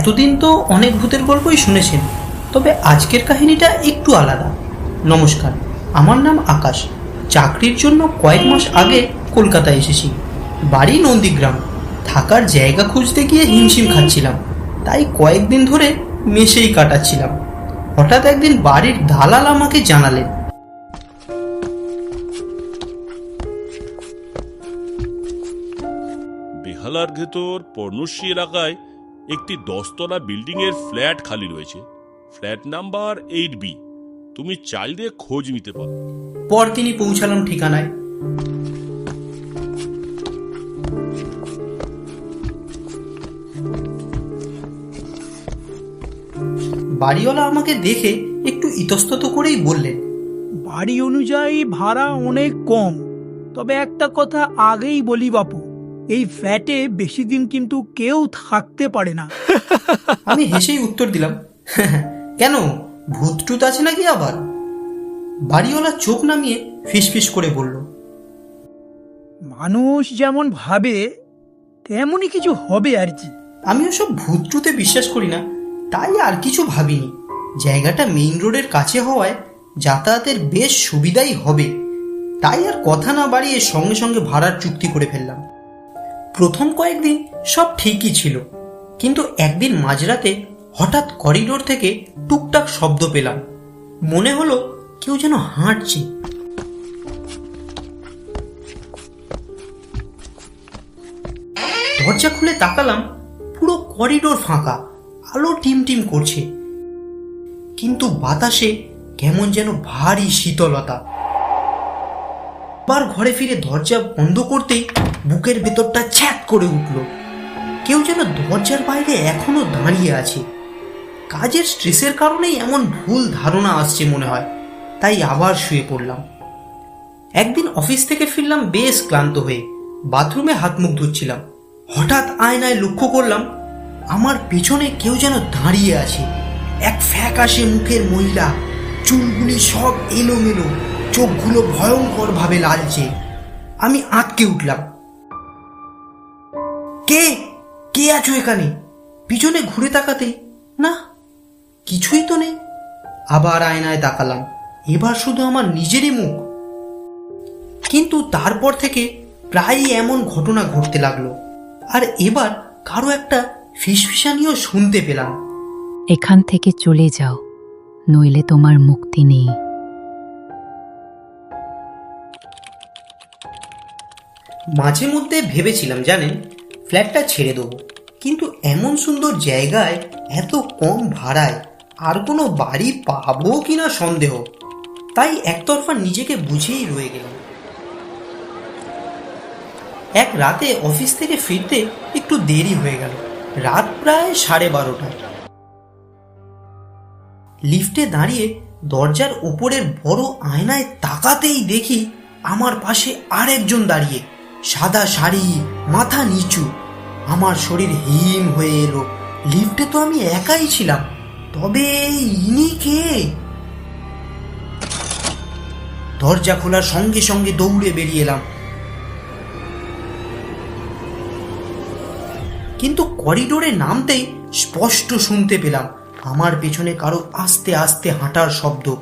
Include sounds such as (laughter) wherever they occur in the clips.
এতদিন তো অনেক ভূতের গল্পই শুনেছেন। তবে আজকের কাহিনীটা একটু আলাদা। নমস্কার, আমার নাম আকাশ। চাকরির জন্য কয়েক মাস আগে কলকাতা এসেছি। বাড়ি নন্দীগ্রাম। থাকার জায়গা খুঁজতে গিয়ে হিমশিম খাচ্ছিলাম। তাই কয়েকদিন ধরে মেসেই কাটাচ্ছিলাম। হঠাৎ একদিন বাড়ির দালাল আমাকে জানালেন। বেহালার ভেতর পর্ণশ্রী এলাকায় একটি দশতলা বিল্ডিংয়ের ফ্ল্যাট খালি রয়েছে। Flat number eight B. তুমি চাইলে খোঁজ নিতে পারো। পর তিনি পৌঁছালাম ঠিকানায়। বাড়িওয়ালা আমাকে দেখে একটু ইতস্তত করেই বললেন বাড়ি অনুযায়ী ভাড়া অনেক কম। তবে একটা কথা আগেই বলি বাপু এই ফ্ল্যাটে বেশি দিন কিন্তু কেউ থাকতে পারে না। (laughs) আমি হেসেই উত্তর দিলাম। (laughs) কেন? ভূত টুত আছে নাকি আবার? বাড়িওয়ালা চোখ নামিয়ে ফিসফিস করে বলল মানুষ যেমন ভাবে তেমনই কিছু হবে আর কি। আমি ওসব ভূত টুতে বিশ্বাস করি না তাই আর কিছু ভাবিনি। জায়গাটা মেইন রোডের কাছে হওয়ায় যাতায়াতের বেশ সুবিধাই হবে। তাই আর কথা না বাড়িয়ে সঙ্গে সঙ্গে ভাড়ার চুক্তি করে ফেললাম। প্রথম কয়েকদিন সব ঠিকই ছিল। কিন্তু একদিন মাঝরাতে হঠাৎ করিডোর থেকে টুকটাক শব্দ পেলাম। মনে হলো কেউ যেন হাঁটছে। দরজা খুলে তাকালাম, পুরো করিডোর ফাঁকা, আলো টিম টিম করছে। কিন্তু বাতাসে কেমন যেন ভারী শীতলতা। বার ঘরে ফিরে দরজা বন্ধ করতেই বুকের ভেতরটা ছ্যাক করে উঠল। কেউ যেন দরজার বাইরে এখনও দাঁড়িয়ে আছে। কাজের স্ট্রেসের কারণেই এমন ভুল ধারণা আসছে মনে হয়। তাই আবার শুয়ে পড়লাম। একদিন অফিস থেকে ফিরলাম বেশ ক্লান্ত হয়ে। বাথরুমে হাত মুখ ধুচ্ছিলাম। হঠাৎ আয়নায় লক্ষ্য করলাম, আমার পেছনে কেউ যেন দাঁড়িয়ে আছে। এক ফ্যাকাশে মুখের মহিলা, চুলগুলি সব এলোমেলো, চোখগুলো ভয়ঙ্কর ভাবে লালচে। আমি আটকে উঠলাম। কে? কে আছো এখানে? পিছনে ঘুরে তাকাতে? না কিছুই তো নেই। আবার আয়নায় তাকালাম। এবার শুধু আমার নিজেরই মুখ। কিন্তু তারপর থেকে প্রায়ই এমন ঘটনা ঘটতে লাগল। আর এবার কারও একটা ফিসফিসানিও শুনতে পেলাম। এখান থেকে চলে যাও নইলে তোমার মুক্তি নেই। মাঝে মধ্যে ভেবেছিলাম জানেন? ফ্ল্যাটটা ছেড়ে দেবো। কিন্তু এমন সুন্দর জায়গায় এত কম ভাড়ায় আর কোনো বাড়ি পাবো কিনা সন্দেহ। তাই একতরফা নিজেকে বুঝেই রয়ে গেলাম। এক রাতে অফিস থেকে ফিরতে একটু দেরি হয়ে গেল। রাত প্রায় সাড়ে বারোটা। লিফটে দাঁড়িয়ে দরজার উপরের বড় আয়নায় তাকাতেই দেখি আমার পাশে আরেকজন দাঁড়িয়ে। সাদা শাড়ি, মাথা নিচু আমার শরীর হিম হয়ে এলো। লিফটে তো আমি একাই ছিলাম। তবে ইনি কে? দরজা খোলার সঙ্গে সঙ্গে দৌড়ে বেরিয়ে এলাম। কিন্তু করিডোরে নামতেই স্পষ্ট শুনতে পেলাম, আমার পেছনে কারও আস্তে আস্তে হাঁটার শব্দ।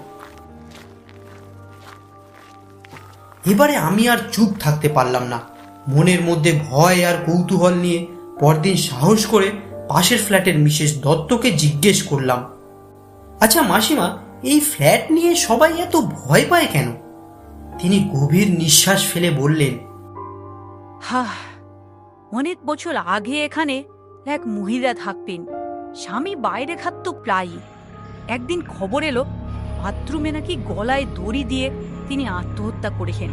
এবারে আমি আর চুপ থাকতে পারলাম না। মনের মধ্যে ভয় আর কৌতূহল নিয়ে পরদিন সাহস করে পাশের ফ্ল্যাটের মিসেস দত্তকে জিজ্ঞেস করলাম আচ্ছা মাসিমা, এই ফ্ল্যাট নিয়ে সবাই এত ভয় পায় কেন? তিনি গভীর নিঃশ্বাস ফেলে বললেন হা অনেক বছর আগে এখানে এক মহিলা থাকতেন। স্বামী বাইরে খাত প্রায়ই। একদিন খবর এলো, বাথরুমে নাকি গলায় দড়ি দিয়ে তিনি আত্মহত্যা করেছেন।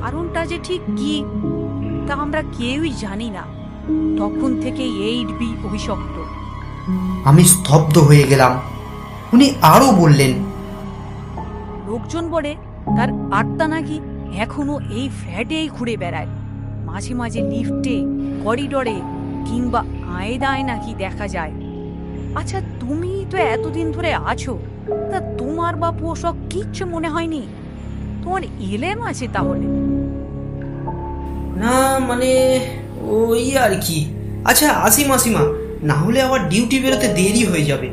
কারণটা যে ঠিক কি, তা আমরা কেউই জানি না। তখন থেকে এইট বি অভিশপ্ত। আমি স্তব্ধ হয়ে গেলাম। উনি আরও বললেন লোকজন বলে তার আত্মা নাকি এখনও এই ফ্ল্যাটেই ঘুরে বেড়ায়। মাঝে মাঝে লিফটে করিডরে কিংবা আয়দায় নাকি দেখা যায়। আচ্ছা তুমি তো এতদিন ধরে আছো। তা তোমার বাপু ওসব কিচ্ছু মনে হয়নি? তোমার এলেম আছে তাহলে? না মানে ওই আর কি। আচ্ছা আসি মাসিমা, না হলে আবার ডিউটি বেরোতে দেরি হয়ে যাবে।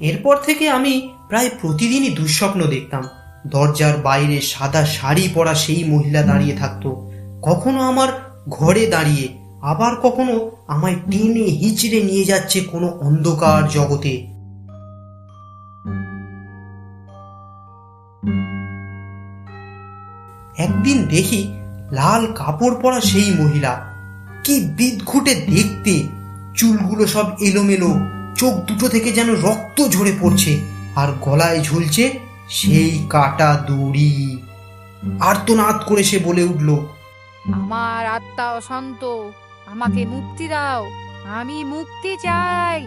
এরপর থেকে আমি প্রায় প্রতিদিনই দুঃস্বপ্ন দেখতাম। দরজার বাইরে সাদা শাড়ি পরা সেই মহিলা দাঁড়িয়ে থাকতো। কখনো আমার ঘরে দাঁড়িয়ে, আবার কখনো আমায় টেনে হিচড়ে নিয়ে যাচ্ছে কোনো অন্ধকার জগতে। একদিন দেখি লাল কাপড় পরা সেই মহিলা। কি বিদঘুটে দেখতে। চুলগুলো সব এলোমেলো। চোখ দুটো থেকে যেন রক্ত ঝরে পড়ছে। আর গলায় ঝুলছে সেই কাটা দড়ি। আর্তনাদ করে সে বলে উঠল আমার আত্মা অশান্ত আমাকে মুক্তি দাও আমি মুক্তি চাই।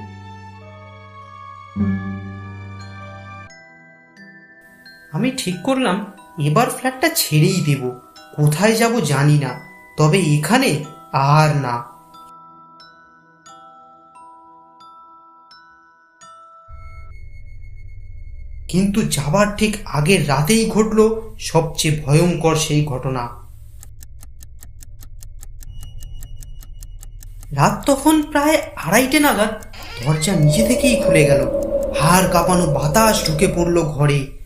আমি ঠিক করলাম এবার ফ্ল্যাটটা ছেড়েই দেব। কোথায় যাব জানি না, তবে এখানে আর না। কিন্তু যাবার ঠিক আগের রাতেই ঘটল সবচেয়ে ভয়ঙ্কর সেই ঘটনা। রাত তখন প্রায় আড়াইটে নাগাদ দরজা নিজে থেকেই খুলে গেল। হাড় কাঁপানো বাতাস ঢুকে পড়ল ঘরে।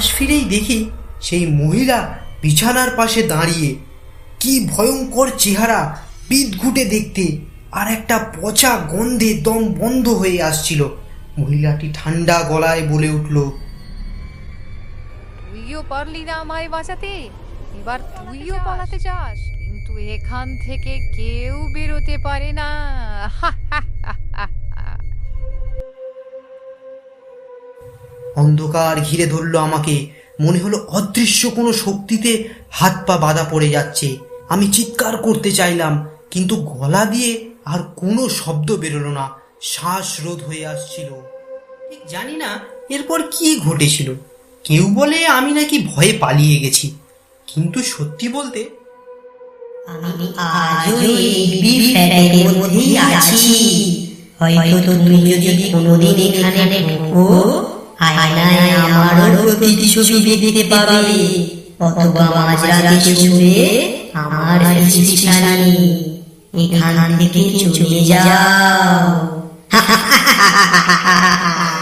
পাশ ফিরেই দেখি সেই মহিলা বিছানার পাশে দাঁড়িয়ে। কি ভয়ঙ্কর চেহারা বিদঘুটে দেখতে, আর একটা পচা গন্ধে দম বন্ধ হয়ে আসছিল। মহিলাটি ঠান্ডা গলায় বলে উঠল, তুইও পারলি না আমায় বাঁচাতে। এবার তুইও পালাতে চাস, কিন্তু এখান থেকে কেউ বেরোতে পারে না। (laughs) অন্ধকার ঘিরে ধরল আমাকে। মনে হলো অদৃশ্য কোনো শক্তিতে হাত পা বাঁধা পড়ে যাচ্ছে। আমি চিৎকার করতে চাইলাম, কিন্তু গলা দিয়ে আর কোনো শব্দ বেরোলো না। শ্বাস রোধ হয়ে আসছিল। ঠিক জানি না এরপর কি ঘটেছিল। কেউ বলে আমি নাকি ভয়ে পালিয়ে গেছি। কিন্তু সত্যি বলতে, আমি আছি। হয়তো তুমি যদি কোনোদিন এখানে ঢোকো আয়নায় আমারও প্রতিচ্ছবি দেখতে পাবে অথবা মাঝরাতে শুয়ে আমার ফিসফিসানি এখান থেকে চলে যাও। (laughs)